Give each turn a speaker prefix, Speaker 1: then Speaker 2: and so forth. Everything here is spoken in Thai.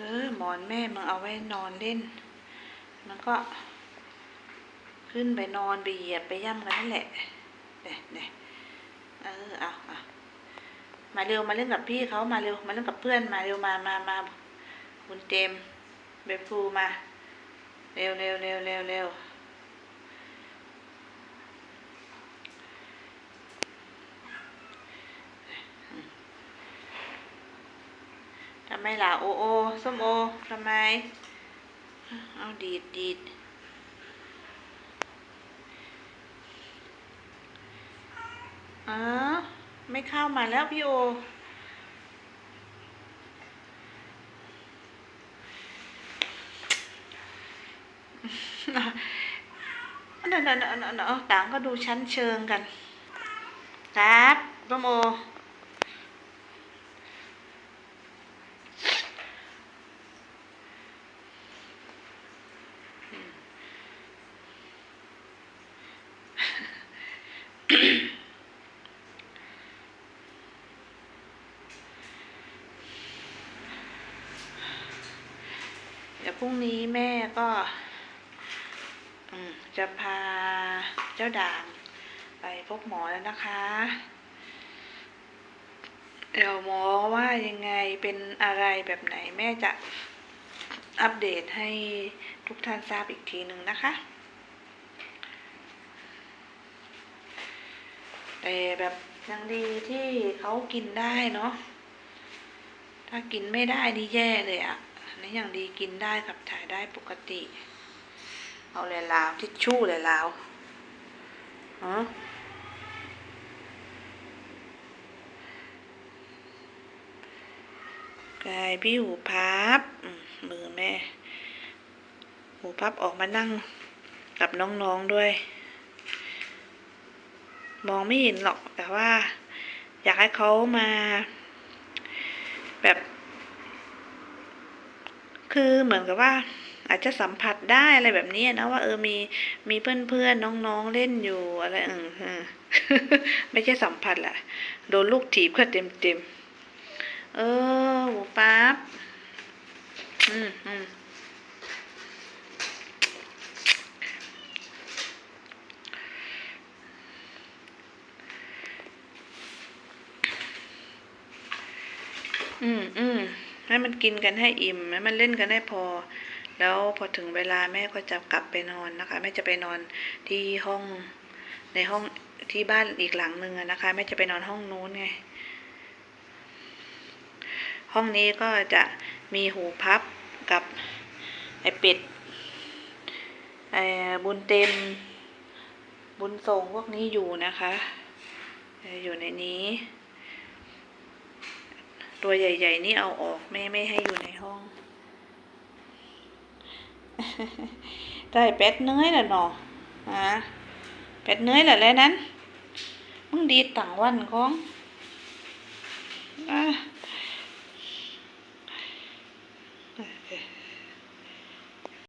Speaker 1: เออหมอนแม่มึงเอาไว้นอนเล่น มันก็ ขึ้นไปนอนไปเหยียบไปย่ำกันนั่นแหละเนี่ยเนี่ยเออเอาเอามาเร็วมาเล่นกับพี่เขามาเร็วมาเล่นกับเพื่อนมาเร็วมามามาคุณเจมเบฟูมา เร็วเร็วเร็วเร็วเร็วำไมล่ะโอโอส้มโอทำไม เอาดีดดีดอ๋อไม่เข้ามาแล้วพี่โอเดี๋ยวเดี๋ยวเดี๋ยวเดี๋ยวต่างก็ดูชั้นเชิงกัน ครับส้มโอ เดี๋ยวพรุ่งนี้แม่ก็อืมจะพาเจ้าด่างไปพบหมอแล้วนะคะ เดี๋ยวหมอว่ายังไงเป็นอะไรแบบไหนแม่จะอัปเดตให้ ทุกท่านทราบอีกทีหนึ่งนะคะ แต่แบบยังดีที่เขากินได้เนาะถ้ากินไม่ได้นี่แย่เลยอะอันนี้อย่างดีกินได้ขับถ่ายได้ปกติ เอาเลยลาวทิชชู่เลยลาวฮะกายพี่หูพับมือแม่ หูพับออกมานั่งกับน้องๆด้วย มองไม่เห็นหรอกแต่ว่า อยากให้เขามา แบบ คือเหมือนกับว่า อาจจะสัมผัสได้อะไรแบบนี้นะว่าเออมีมีเพื่อนเพื่อนๆน้องๆเล่นอยู่อะไรเออไม่ใช่สัมผัสแหละโดนลูกถีบก็เต็มเต็มๆเออหมูปั๊บอืมอืม อืมอืมให้มันกินกันให้อิ่มให้มันเล่นกันให้พอ แล้วพอถึงเวลาแม่ก็จะกลับไปนอนนะคะ แม่จะไปนอนที่ห้องในห้องที่บ้านอีกหลังหนึ่งนะคะ แม่จะไปนอนห้องนู้นไง ห้องนี้ก็จะมีหูพับกับไอเป็ดไอบุญเต็ม บุญส่งพวกนี้อยู่นะคะ อยู่ในนี้ ตัวใหญ่ ๆ นี่เอาออกไม่ไม่ให้อยู่ในห้อง ได้เป็ดเนื้อยแล้วเนาะฮะเป็ดเนื้อยแล้วแล้วนั้น มึงดีต่างวันของ